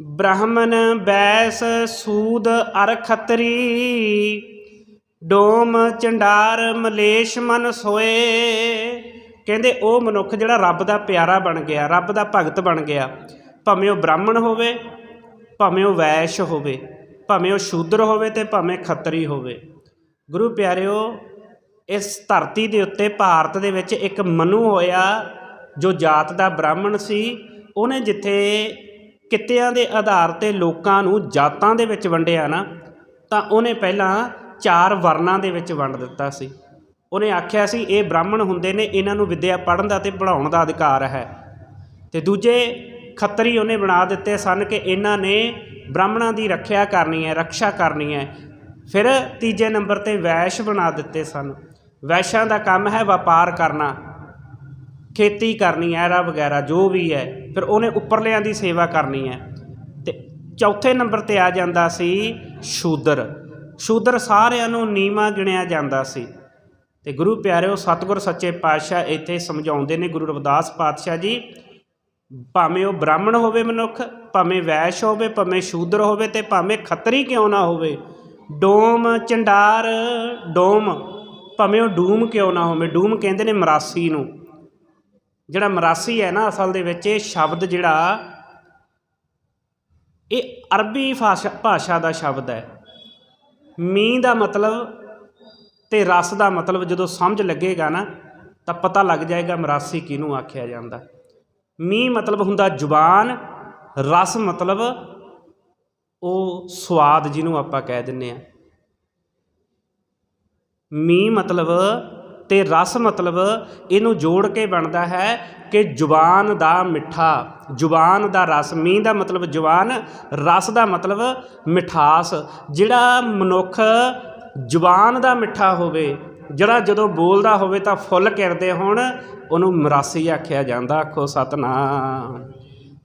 ਬ੍ਰਾਹਮਣ ਬੈਸ ਸੂਦ ਅਰ ਖੱਤਰੀ, ਡੋਮ ਚੰਡਾਰ ਮਲੇਸ਼ ਮਨ ਸੋਏ। ਕਹਿੰਦੇ ਉਹ ਮਨੁੱਖ ਜਿਹੜਾ ਰੱਬ ਦਾ ਪਿਆਰਾ ਬਣ ਗਿਆ, ਰੱਬ ਦਾ ਭਗਤ ਬਣ ਗਿਆ, ਭਾਵੇਂ ਉਹ ਬ੍ਰਾਹਮਣ ਹੋਵੇ, ਭਾਵੇਂ ਉਹ ਵੈਸ਼ ਹੋਵੇ, ਭਾਵੇਂ ਉਹ ਸ਼ੂਦਰ ਹੋਵੇ ਤੇ ਭਾਵੇਂ ਖੱਤਰੀ ਹੋਵੇ। ਗੁਰੂ ਪਿਆਰਿਓ, ਇਸ ਧਰਤੀ ਦੇ ਉੱਤੇ ਭਾਰਤ ਦੇ ਵਿੱਚ ਇੱਕ ਮਨੂ ਹੋਇਆ ਜੋ ਜਾਤ ਦਾ ਬ੍ਰਾਹਮਣ ਸੀ। ਉਹਨੇ ਜਿੱਥੇ ਕਿੱਤਿਆਂ ਦੇ ਆਧਾਰ ਤੇ ਲੋਕਾਂ ਨੂੰ ਜਾਤਾਂ ਦੇ ਵਿੱਚ ਵੰਡਿਆ ਨਾ, ਤਾਂ ਉਹਨੇ ਪਹਿਲਾਂ ਚਾਰ ਵਰਨਾਂ ਦੇ ਵਿੱਚ ਵੰਡ ਦਿੱਤਾ ਸੀ। ਉਹਨੇ ਆਖਿਆ ਸੀ, ਇਹ ਬ੍ਰਾਹਮਣ ਹੁੰਦੇ ਨੇ, ਇਹਨਾਂ ਨੂੰ ਵਿੱਦਿਆ ਪੜ੍ਹਨ ਦਾ ਤੇ ਪੜ੍ਹਾਉਣ ਦਾ ਅਧਿਕਾਰ ਹੈ। ਤੇ ਦੂਜੇ ਖੱਤਰੀ ਉਹਨੇ ਬਣਾ ਦਿੱਤੇ ਸਨ ਕਿ ਇਹਨਾਂ ਨੇ ਬ੍ਰਾਹਮਣਾਂ ਦੀ ਰੱਖਿਆ ਕਰਨੀ ਹੈ ਰੱਖਿਆ ਕਰਨੀ ਹੈ। ਫਿਰ ਤੀਜੇ ਨੰਬਰ ਤੇ ਵੈਸ਼ ਬਣਾ ਦਿੱਤੇ ਸਨ। ਵੈਸ਼ਾਂ ਦਾ ਕੰਮ ਹੈ ਵਪਾਰ ਕਰਨਾ। ਖੇਤੀ ਕਰਨੀ ਐਰਾ ਵਗੈਰਾ, ਜੋ ਵੀ ਹੈ, ਫਿਰ ਉਹਨੇ ਉੱਪਰਲਿਆਂ ਦੀ ਸੇਵਾ ਕਰਨੀ ਹੈ। ਤੇ ਚੌਥੇ ਨੰਬਰ ਤੇ ਆ ਜਾਂਦਾ ਸੀ ਸ਼ੂਦਰ। ਸ਼ੂਦਰ ਸਾਰਿਆਂ ਨੂੰ ਨੀਵਾ ਗਿਣਿਆ ਜਾਂਦਾ ਸੀ। ਤੇ ਗੁਰੂ ਪਿਆਰਿਓ, ਸਤਿਗੁਰ ਸੱਚੇ ਪਾਤਸ਼ਾਹ ਇੱਥੇ ਸਮਝਾਉਂਦੇ ਨੇ ਗੁਰੂ ਰਵਿਦਾਸ ਪਾਤਸ਼ਾਹ ਜੀ, ਭਾਵੇਂ ਉਹ ਬ੍ਰਾਹਮਣ ਹੋਵੇ ਮਨੁੱਖ, ਭਾਵੇਂ ਵੈਸ਼ ਹੋਵੇ, ਭਾਵੇਂ ਸ਼ੂਦਰ ਹੋਵੇ ਤੇ ਭਾਵੇਂ ਖੱਤਰੀ ਕਿਉਂ ਨਾ ਹੋਵੇ, ਡੋਮ ਚੰਡਾਰ, ਡੋਮ, ਭਾਵੇਂ ਉਹ ਡੂਮ ਕਿਉਂ ਨਾ ਹੋਵੇ। ਡੂਮ ਕਹਿੰਦੇ ਨੇ ਮਰਾਸੀ ਨੂੰ। ਜਿਹੜਾ ਮਰਾਸੀ ਹੈ ਨਾ ਅਸਲ ਦੇ ਵਿੱਚ, ਇਹ ਸ਼ਬਦ ਜਿਹੜਾ, ਇਹ ਅਰਬੀ ਭਾਸ਼ਾ ਭਾਸ਼ਾ ਦਾ ਸ਼ਬਦ ਹੈ। ਮੀਂਹ ਦਾ ਮਤਲਬ ਤੇ ਰਸ ਦਾ ਮਤਲਬ ਜਦੋਂ ਸਮਝ ਲੱਗੇਗਾ ਨਾ, ਤਾਂ ਪਤਾ ਲੱਗ ਜਾਏਗਾ ਮਰਾਸੀ ਕਿਹਨੂੰ ਆਖਿਆ ਜਾਂਦਾ। ਮੀਂਹ ਮਤਲਬ ਹੁੰਦਾ ਜ਼ੁਬਾਨ, ਰਸ ਮਤਲਬ ਉਹ ਸਵਾਦ ਜਿਹਨੂੰ ਆਪਾਂ ਕਹਿ ਦਿੰਨੇ ਆ ਮੀਂਹ ਮਤਲਬ ਤੇ ਰਸ ਮਤਲਬ ਇਹਨੂੰ ਜੋੜ ਕੇ ਬਣਦਾ ਹੈ ਕਿ ਜ਼ੁਬਾਨ ਦਾ ਮਿੱਠਾ, ਜ਼ੁਬਾਨ ਦਾ ਰਸ, ਮੀਂਹ ਦਾ ਮਤਲਬ ਜ਼ੁਬਾਨ, ਰਸ ਦਾ ਮਤਲਬ ਮਿਠਾਸ। ਜਿਹੜਾ ਮਨੁੱਖ ਜ਼ੁਬਾਨ ਦਾ ਮਿੱਠਾ ਹੋਵੇ, ਜਿਹੜਾ ਜਦੋਂ ਬੋਲਦਾ ਹੋਵੇ ਤਾਂ ਫੁੱਲ ਕਿਰਦੇ ਹੋਣ, ਉਹਨੂੰ ਮਰਾਸੀ ਆਖਿਆ ਜਾਂਦਾ, ਆਖੋ ਸਤਨਾਮ।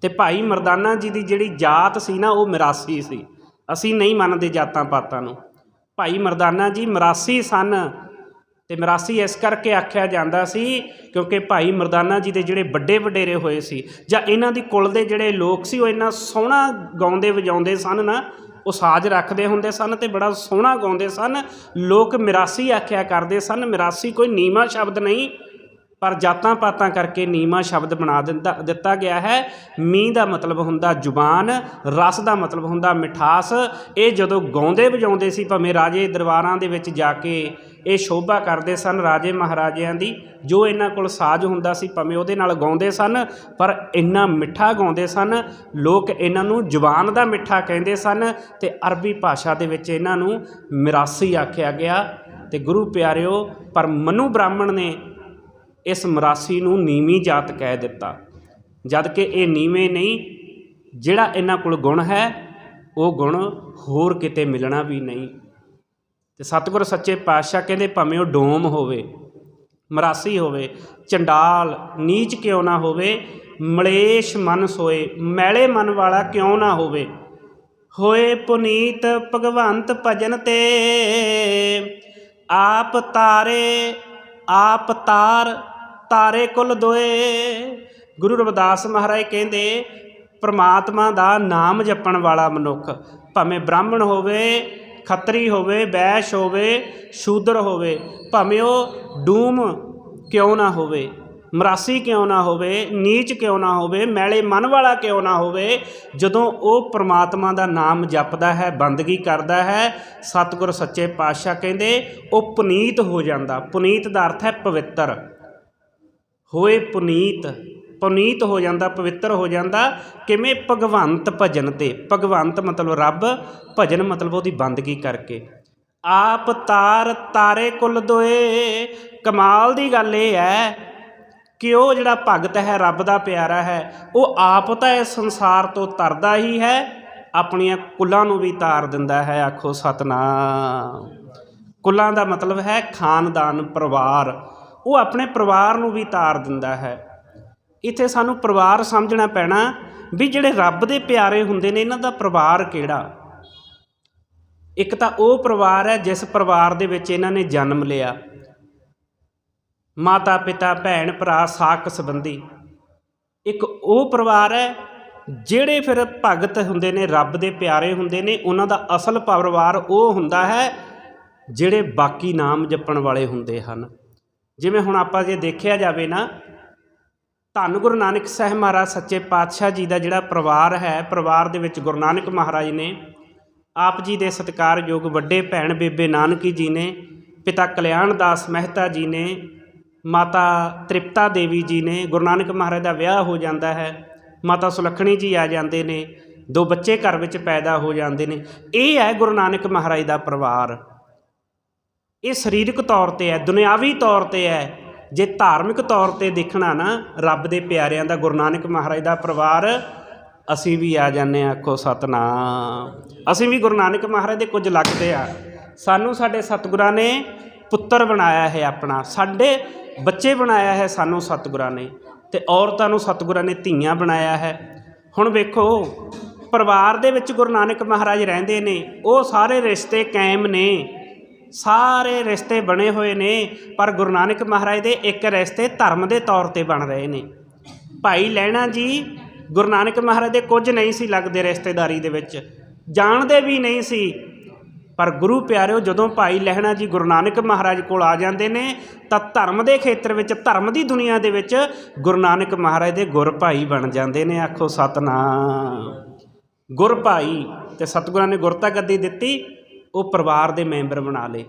ਤੇ ਭਾਈ ਮਰਦਾਨਾ ਜੀ ਦੀ ਜਿਹੜੀ ਜਾਤ ਸੀ ਨਾ, ਉਹ ਮਰਾਸੀ ਸੀ। ਅਸੀਂ ਨਹੀਂ ਮੰਨਦੇ ਜਾਤਾਂ ਪਾਤਾਂ ਨੂੰ। ਭਾਈ ਮਰਦਾਨਾ ਜੀ ਮਰਾਸੀ ਸਨ। ਤੇ ਮਰਾਸੀ ਇਸ ਕਰਕੇ ਆਖਿਆ ਜਾਂਦਾ ਸੀ ਕਿਉਂਕਿ ਭਾਈ ਮਰਦਾਨਾ ਜੀ ਦੇ ਜਿਹੜੇ ਵੱਡੇ ਵਡੇਰੇ ਹੋਏ ਸੀ ਜਾਂ ਇਹਨਾਂ ਦੀ ਕੁਲ ਦੇ ਜਿਹੜੇ ਲੋਕ ਸੀ, ਉਹ ਇੰਨਾ ਸੋਹਣਾ ਗਾਉਂਦੇ ਵਜਾਉਂਦੇ ਸਨ ਨਾ, ਉਹ ਸਾਜ਼ ਰੱਖਦੇ ਹੁੰਦੇ ਸਨ ਤੇ ਬੜਾ ਸੋਹਣਾ ਗਾਉਂਦੇ ਸਨ। ਲੋਕ ਮਿਰਾਸੀ ਆਖਿਆ ਕਰਦੇ ਸਨ, ਮਿਰਾਸੀ ਕੋਈ ਨੀਮਾ ਸ਼ਬਦ ਨਹੀਂ। ਪਰ ਜਾਤਾਂ ਪਾਤਾਂ ਕਰਕੇ ਨੀਮਾ ਸ਼ਬਦ ਬਣਾ ਦਿੰਦਾ, ਦਿੱਤਾ ਗਿਆ ਹੈ। ਮੀਂਹ ਦਾ ਮਤਲਬ ਹੁੰਦਾ ਜ਼ੁਬਾਨ, ਰਸ ਦਾ ਮਤਲਬ ਹੁੰਦਾ ਮਿਠਾਸ। ਇਹ ਜਦੋਂ ਗਾਉਂਦੇ ਵਜਾਉਂਦੇ ਸੀ, ਭਾਵੇਂ ਰਾਜੇ ਦਰਬਾਰਾਂ ਦੇ ਵਿੱਚ ਜਾ ਕੇ ਇਹ ਸ਼ੋਭਾ ਕਰਦੇ ਸਨ, ਰਾਜੇ ਮਹਾਰਾਜਿਆਂ ਦੀ, ਜੋ ਇਹਨਾਂ ਕੋਲ ਸਾਜ਼ ਹੁੰਦਾ ਸੀ, ਭਾਵੇਂ ਉਹਦੇ ਨਾਲ ਗਾਉਂਦੇ ਸਨ, ਪਰ ਇੰਨਾ ਮਿੱਠਾ ਗਾਉਂਦੇ ਸਨ। ਲੋਕ ਇਹਨਾਂ ਨੂੰ ਜ਼ੁਬਾਨ ਦਾ ਮਿੱਠਾ ਕਹਿੰਦੇ ਸਨ ਤੇ ਅਰਬੀ ਭਾਸ਼ਾ ਦੇ ਵਿੱਚ ਇਹਨਾਂ ਨੂੰ ਮਿਰਾਸੀ ਆਖਿਆ ਗਿਆ। ਤੇ ਗੁਰੂ ਪਿਆਰਿਓ, ਪਰ ਮਨੂ ਬ੍ਰਾਹਮਣ ਨੇ ਇਸ ਮਰਾਸੀ ਨੂੰ ਨੀਵੀਂ ਜਾਤ ਕਹਿ ਦਿੱਤਾ। ਜਦ ਕਿ ਇਹ ਨੀਵੇਂ ਨਹੀਂ, ਜਿਹੜਾ ਇਹਨਾਂ ਕੋਲ ਗੁਣ ਹੈ, ਉਹ ਗੁਣ ਹੋਰ ਕਿਤੇ ਮਿਲਣਾ ਵੀ ਨਹੀਂ। ਤੇ ਸਤਿਗੁਰ ਸੱਚੇ ਪਾਤਸ਼ਾਹ ਕਹਿੰਦੇ, ਭਾਵੇਂ ਉਹ ਡੋਮ ਹੋਵੇ, ਮਰਾਸੀ ਹੋਵੇ, ਚੰਡਾਲ, ਨੀਚ ਕਿਉਂ ਨਾ ਹੋਵੇ, ਮਲੇਸ਼ ਮਨ ਸੋਏ, ਮੈਲੇ ਮਨ ਵਾਲਾ ਕਿਉਂ ਨਾ ਹੋਵੇ? ਹੋਏ ਪੁਨੀਤ ਭਗਵੰਤ ਭਜਨ ਤੇ, ਆਪ ਤਾਰੇ, ਆਪ ਤਾਰ ਤਾਰੇ ਕੁਲ ਦੋਏ। ਗੁਰੂ ਰਵਿਦਾਸ ਮਹਾਰਾਜ ਕਹਿੰਦੇ, ਪ੍ਰਮਾਤਮਾ ਦਾ ਨਾਮ ਜਪਣ ਵਾਲਾ ਮਨੁੱਖ ਭਾਵੇਂ ਬ੍ਰਾਹਮਣ ਹੋਵੇ, ਖੱਤਰੀ ਹੋਵੇ ਵੈਸ਼ ਹੋਵੇ, ਸ਼ੂਦਰ ਹੋਵੇ, ਭਾਵੇਂ ਉਹ ਡੂਮ ਕਿਉਂ ਨਾ ਹੋਵੇ, ਮਰਾਸੀ ਕਿਉਂ ਨਾ ਹੋਵੇ, ਨੀਚ ਕਿਉਂ ਨਾ ਹੋਵੇ, ਮੈਲੇ ਮਨ ਵਾਲਾ ਕਿਉਂ ਨਾ ਹੋਵੇ, ਜਦੋਂ ਉਹ ਪ੍ਰਮਾਤਮਾ ਦਾ ਨਾਮ ਜਪਦਾ ਹੈ, ਬੰਦਗੀ ਕਰਦਾ ਹੈ, ਸਤਿਗੁਰ ਸੱਚੇ ਪਾਤਸ਼ਾਹ ਕਹਿੰਦੇ, ਉਹ ਪੁਨੀਤ ਹੋ ਜਾਂਦਾ। ਪੁਨੀਤ ਦਾ ਅਰਥ ਹੈ ਪਵਿੱਤਰ। ਹੋਏ ਪੁਨੀਤ ਪੁਨੀਤ ਹੋ ਜਾਂਦਾ, ਪਵਿੱਤਰ ਹੋ ਜਾਂਦਾ, ਕਿਵੇਂ ਭਗਵੰਤ ਭਜਨ ਤੇ? ਭਗਵੰਤ ਮਤਲਬ ਰੱਬ, ਭਜਨ ਮਤਲਬ ਉਹਦੀ ਬੰਦਗੀ ਕਰਕੇ। ਆਪ ਤਾਰ ਤਾਰੇ ਕੁਲ ਦੋਏ, ਕਮਾਲ ਦੀ ਗੱਲ ਇਹ ਹੈ ਕਿ ਉਹ ਜਿਹੜਾ ਭਗਤ ਹੈ, ਰੱਬ ਦਾ ਪਿਆਰਾ ਹੈ, ਉਹ ਆਪ ਤਾਂ ਇਸ ਸੰਸਾਰ ਤੋਂ ਤਰਦਾ ਹੀ ਹੈ, ਆਪਣੀਆਂ ਕੁੱਲਾਂ ਨੂੰ ਵੀ ਤਾਰ ਦਿੰਦਾ ਹੈ, ਆਖੋ ਸਤਨਾਮ। ਕੁੱਲਾਂ ਦਾ ਮਤਲਬ ਹੈ ਖਾਨਦਾਨ, ਪਰਿਵਾਰ। ਉਹ ਆਪਣੇ ਪਰਿਵਾਰ ਨੂੰ ਵੀ ਤਾਰ ਦਿੰਦਾ ਹੈ। ਇੱਥੇ ਸਾਨੂੰ ਪਰਿਵਾਰ ਸਮਝਣਾ ਪੈਣਾ ਵੀ ਜਿਹੜੇ ਰੱਬ ਦੇ ਪਿਆਰੇ ਹੁੰਦੇ ਨੇ, ਇਹਨਾਂ ਦਾ ਪਰਿਵਾਰ ਕਿਹੜਾ? ਇੱਕ ਤਾਂ ਉਹ ਪਰਿਵਾਰ ਹੈ ਜਿਸ ਪਰਿਵਾਰ ਦੇ ਵਿੱਚ ਇਹਨਾਂ ਨੇ ਜਨਮ ਲਿਆ। ਮਾਤਾ ਪਿਤਾ, ਭੈਣ ਭਰਾ ਸਾਕ ਸੰਬੰਧੀ। ਇੱਕ ਉਹ ਪਰਿਵਾਰ ਹੈ ਜਿਹੜੇ ਫਿਰ ਭਗਤ ਹੁੰਦੇ ਨੇ, ਰੱਬ ਦੇ ਪਿਆਰੇ ਹੁੰਦੇ ਨੇ, ਉਹਨਾਂ ਦਾ ਅਸਲ ਪਰਿਵਾਰ ਉਹ ਹੁੰਦਾ ਹੈ ਜਿਹੜੇ ਬਾਕੀ ਨਾਮ ਜਪਣ ਵਾਲੇ ਹੁੰਦੇ ਹਨ। ਜਿਵੇਂ ਹੁਣ ਆਪਾਂ ਜੇ ਦੇਖਿਆ ਜਾਵੇ ਨਾ, ਧੰਨ ਗੁਰੂ ਨਾਨਕ ਸਾਹਿਬ ਮਹਾਰਾਜ ਸੱਚੇ ਪਾਤਸ਼ਾਹ ਜੀ ਦਾ ਜਿਹੜਾ ਪਰਿਵਾਰ ਹੈ, ਪਰਿਵਾਰ ਦੇ ਵਿੱਚ ਗੁਰੂ ਨਾਨਕ ਮਹਾਰਾਜ ਨੇ ਆਪ ਜੀ ਦੇ ਸਤਿਕਾਰਯੋਗ ਵੱਡੇ ਭੈਣ ਬੇਬੇ ਨਾਨਕੀ ਜੀ ਨੇ, ਪਿਤਾ ਕਲਿਆਣ ਦਾਸ ਮਹਿਤਾ ਜੀ ਨੇ, ਮਾਤਾ ਤ੍ਰਿਪਤਾ ਦੇਵੀ ਜੀ ਨੇ, ਗੁਰੂ ਨਾਨਕ ਮਹਾਰਾਜ ਦਾ ਵਿਆਹ ਹੋ ਜਾਂਦਾ ਹੈ, ਮਾਤਾ ਸੁਲੱਖਣੀ ਜੀ ਆ ਜਾਂਦੇ ਨੇ, ਦੋ ਬੱਚੇ ਘਰ ਵਿੱਚ ਪੈਦਾ ਹੋ ਜਾਂਦੇ ਨੇ। ਇਹ ਹੈ ਗੁਰੂ ਨਾਨਕ ਮਹਾਰਾਜ ਦਾ ਪਰਿਵਾਰ। ਇਹ ਸਰੀਰਕ ਤੌਰ ਤੇ ਹੈ, ਦੁਨਿਆਵੀ ਤੌਰ ਤੇ ਹੈ। ਜੇ ਧਾਰਮਿਕ ਤੌਰ ਤੇ ਦੇਖਣਾ ਨਾ, ਰੱਬ ਦੇ ਪਿਆਰਿਆਂ ਦਾ, ਗੁਰੂ ਨਾਨਕ ਮਹਾਰਾਜ ਦਾ ਪਰਿਵਾਰ, ਅਸੀਂ ਵੀ ਆ ਜਾਂਦੇ ਹਾਂ ਆਖੋ ਸਤਨਾਮ। ਅਸੀਂ ਵੀ ਗੁਰੂ ਨਾਨਕ ਮਹਾਰਾਜ ਦੇ ਕੁਝ ਲੱਗਦੇ ਆ ਸਾਨੂੰ ਸਾਡੇ ਸਤਿਗੁਰਾਂ ਨੇ ਪੁੱਤਰ ਬਣਾਇਆ ਹੈ ਆਪਣਾ। ਸਾਡੇ ਬੱਚੇ ਬਣਾਇਆ ਹੈ ਸਾਨੂੰ ਸਤਿਗੁਰਾਂ ਨੇ ਤੇ ਔਰਤਾਂ ਨੂੰ ਸਤਿਗੁਰਾਂ ਨੇ ਧੀਆਂ ਬਣਾਇਆ ਹੈ। ਹੁਣ ਵੇਖੋ, ਪਰਿਵਾਰ ਦੇ ਵਿੱਚ ਗੁਰੂ ਨਾਨਕ ਮਹਾਰਾਜ ਰਹਿੰਦੇ ਨੇ, ਉਹ ਸਾਰੇ ਰਿਸ਼ਤੇ ਕਾਇਮ ਨੇ। ਸਾਰੇ ਰਿਸ਼ਤੇ ਬਣੇ ਹੋਏ ਨੇ, ਪਰ ਗੁਰੂ ਨਾਨਕ ਮਹਾਰਾਜ ਦੇ ਇੱਕ ਰਿਸ਼ਤੇ ਧਰਮ ਦੇ ਤੌਰ ਤੇ ਬਣ ਰਹੇ ਨੇ। ਭਾਈ ਲੈਣਾ ਜੀ, ਗੁਰੂ ਨਾਨਕ ਮਹਾਰਾਜ ਦੇ ਕੁਝ ਨਹੀਂ ਸੀ ਲੱਗਦੇ ਰਿਸ਼ਤੇਦਾਰੀ ਦੇ ਵਿੱਚ। ਜਾਣਦੇ ਵੀ ਨਹੀਂ ਸੀ। ਪਰ ਗੁਰੂ ਪਿਆਰਿਓ, ਜਦੋਂ ਭਾਈ ਲਹਿਣਾ ਜੀ ਗੁਰੂ ਨਾਨਕ ਮਹਾਰਾਜ ਕੋਲ ਆ ਜਾਂਦੇ ਨੇ, ਤਾਂ ਧਰਮ ਦੇ ਖੇਤਰ ਵਿੱਚ, ਧਰਮ ਦੀ ਦੁਨੀਆ ਦੇ ਵਿੱਚ ਗੁਰੂ ਨਾਨਕ ਮਹਾਰਾਜ ਦੇ ਗੁਰ ਭਾਈ ਬਣ ਜਾਂਦੇ ਨੇ। ਆਖੋ ਸਤਨਾਮ। ਗੁਰ ਭਾਈ ਤੇ ਸਤਿਗੁਰਾਂ ਨੇ ਗੁਰਤਾ ਗੱਦੀ ਦਿੱਤੀ। ਉਹ ਪਰਿਵਾਰ ਦੇ ਮੈਂਬਰ ਬਣਾ ਲਏ।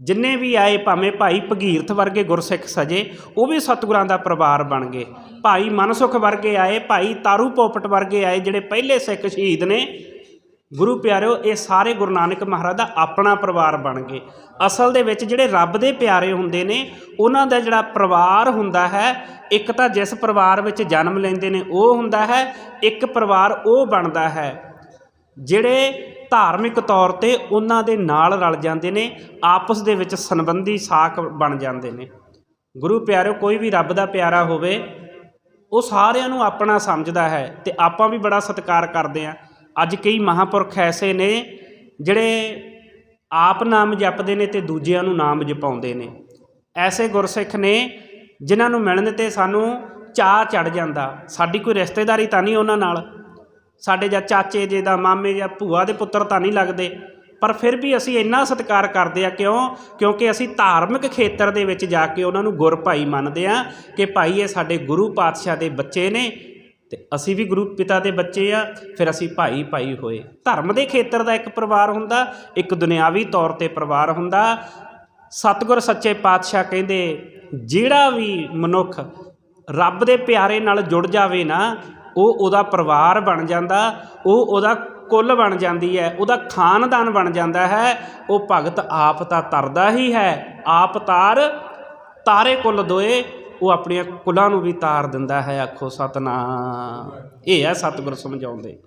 ਜਿੰਨੇ ਵੀ ਆਏ, ਭਾਵੇਂ ਭਾਈ ਭਗੀਰਥ ਵਰਗੇ ਗੁਰਸਿੱਖ ਸਜੇ, ਉਹ ਵੀ ਸਤਿਗੁਰਾਂ ਦਾ ਪਰਿਵਾਰ ਬਣ ਗਏ। ਭਾਈ ਮਨਸੁਖ ਵਰਗੇ ਆਏ, ਭਾਈ ਤਾਰੂ ਪੋਪਟ ਵਰਗੇ ਆਏ, ਜਿਹੜੇ ਪਹਿਲੇ ਸਿੱਖ ਸ਼ਹੀਦ ਨੇ। ਗੁਰੂ ਪਿਆਰਿਓ, ਇਹ ਸਾਰੇ ਗੁਰੂ ਨਾਨਕ ਮਹਾਰਾਜ ਦਾ ਆਪਣਾ ਪਰਿਵਾਰ ਬਣ ਗਏ। ਅਸਲ ਦੇ ਵਿੱਚ ਜਿਹੜੇ ਰੱਬ ਦੇ ਪਿਆਰੇ ਹੁੰਦੇ ਨੇ, ਉਹਨਾਂ ਦਾ ਜਿਹੜਾ ਪਰਿਵਾਰ ਹੁੰਦਾ ਹੈ, ਇੱਕ ਤਾਂ ਜਿਸ ਪਰਿਵਾਰ ਵਿੱਚ ਜਨਮ ਲੈਂਦੇ ਨੇ, ਉਹ ਹੁੰਦਾ ਹੈ, ਇੱਕ ਪਰਿਵਾਰ ਉਹ ਬਣਦਾ ਹੈ, ਜਿਹੜੇ ਧਾਰਮਿਕ ਤੌਰ ਤੇ ਉਹਨਾਂ ਦੇ ਨਾਲ ਰਲ ਜਾਂਦੇ ਨੇ, ਆਪਸ ਦੇ ਵਿੱਚ ਸੰਬੰਧੀ ਸਾਖ ਬਣ ਜਾਂਦੇ ਨੇ। ਗੁਰੂ ਪਿਆਰਿਓ, ਕੋਈ ਵੀ ਰੱਬ ਦਾ ਪਿਆਰਾ ਹੋਵੇ, ਉਹ ਸਾਰਿਆਂ ਨੂੰ ਆਪਣਾ ਸਮਝਦਾ ਹੈ ਤੇ ਆਪਾਂ ਵੀ ਬੜਾ ਸਤਿਕਾਰ ਕਰਦੇ ਆ ਅੱਜ ਕਈ ਮਹਾਪੁਰਖ ਐਸੇ ਨੇ ਜਿਹੜੇ ਆਪ ਨਾਮ ਜਪਦੇ ਨੇ ਤੇ ਦੂਜਿਆਂ ਨੂੰ ਨਾਮ ਜਪਾਉਂਦੇ ਨੇ। ਐਸੇ ਗੁਰਸਿੱਖ ਨੇ ਜਿਨ੍ਹਾਂ ਨੂੰ ਮਿਲਣ ਤੇ ਸਾਨੂੰ ਚਾਹ ਚੜ ਜਾਂਦਾ। ਸਾਡੀ ਕੋਈ ਰਿਸ਼ਤੇਦਾਰੀ ਤਾਂ ਨਹੀਂ ਉਹਨਾਂ ਨਾਲ? ਸਾਡੇ ਜਾਂ ਚਾਚੇ ਜੇ ਦਾ, ਮਾਮੇ ਜਾਂ ਭੂਆ ਦੇ ਪੁੱਤਰ ਤਾਂ ਨਹੀਂ ਲੱਗਦੇ। ਪਰ ਫਿਰ ਵੀ ਅਸੀਂ ਇੰਨਾ ਸਤਿਕਾਰ ਕਰਦੇ ਆ ਕਿਉਂ? ਕਿਉਂਕਿ ਅਸੀਂ ਧਾਰਮਿਕ ਖੇਤਰ ਦੇ ਵਿੱਚ ਜਾ ਕੇ ਉਹਨਾਂ ਨੂੰ ਗੁਰ ਭਾਈ ਮੰਨਦੇ ਆ ਕਿ ਭਾਈ ਇਹ ਸਾਡੇ ਗੁਰੂ ਪਾਤਸ਼ਾਹ ਦੇ ਬੱਚੇ ਨੇ ਤੇ ਅਸੀਂ ਵੀ ਗੁਰੂ ਪਿਤਾ ਦੇ ਬੱਚੇ ਆ, ਫਿਰ ਅਸੀਂ ਭਾਈ ਭਾਈ ਹੋਏ। ਧਰਮ ਦੇ ਖੇਤਰ ਦਾ ਇੱਕ ਪਰਿਵਾਰ ਹੁੰਦਾ, ਇੱਕ ਦੁਨਿਆਵੀ ਤੌਰ ਤੇ ਪਰਿਵਾਰ ਹੁੰਦਾ। ਸਤਿਗੁਰ ਸੱਚੇ ਪਾਤਸ਼ਾਹ ਕਹਿੰਦੇ, ਜਿਹੜਾ ਵੀ ਮਨੁੱਖ ਰੱਬ ਦੇ ਪਿਆਰੇ ਨਾਲ ਜੁੜ ਜਾਵੇ ਨਾ ਉਹ ਉਹਦਾ ਪਰਿਵਾਰ ਬਣ ਜਾਂਦਾ, ਉਹ ਉਹਦਾ ਕੁੱਲ ਬਣ ਜਾਂਦੀ ਹੈ, ਉਹਦਾ ਖਾਨਦਾਨ ਬਣ ਜਾਂਦਾ ਹੈ, ਉਹ ਭਗਤ ਆਪ ਤਾਂ ਤਰਦਾ ਹੀ ਹੈ, ਆਪ ਤਾਰ, ਤਾਰੇ ਕੁੱਲ ਦੋਏ, ਉਹ ਆਪਣੀਆਂ ਕੁੱਲਾਂ ਨੂੰ ਵੀ ਤਾਰ ਦਿੰਦਾ ਹੈ ਆਖੋ ਸਤਨਾਮ। ਇਹ ਹੈ ਸਤਿਗੁਰ ਸਮਝਾਉਂਦੇ।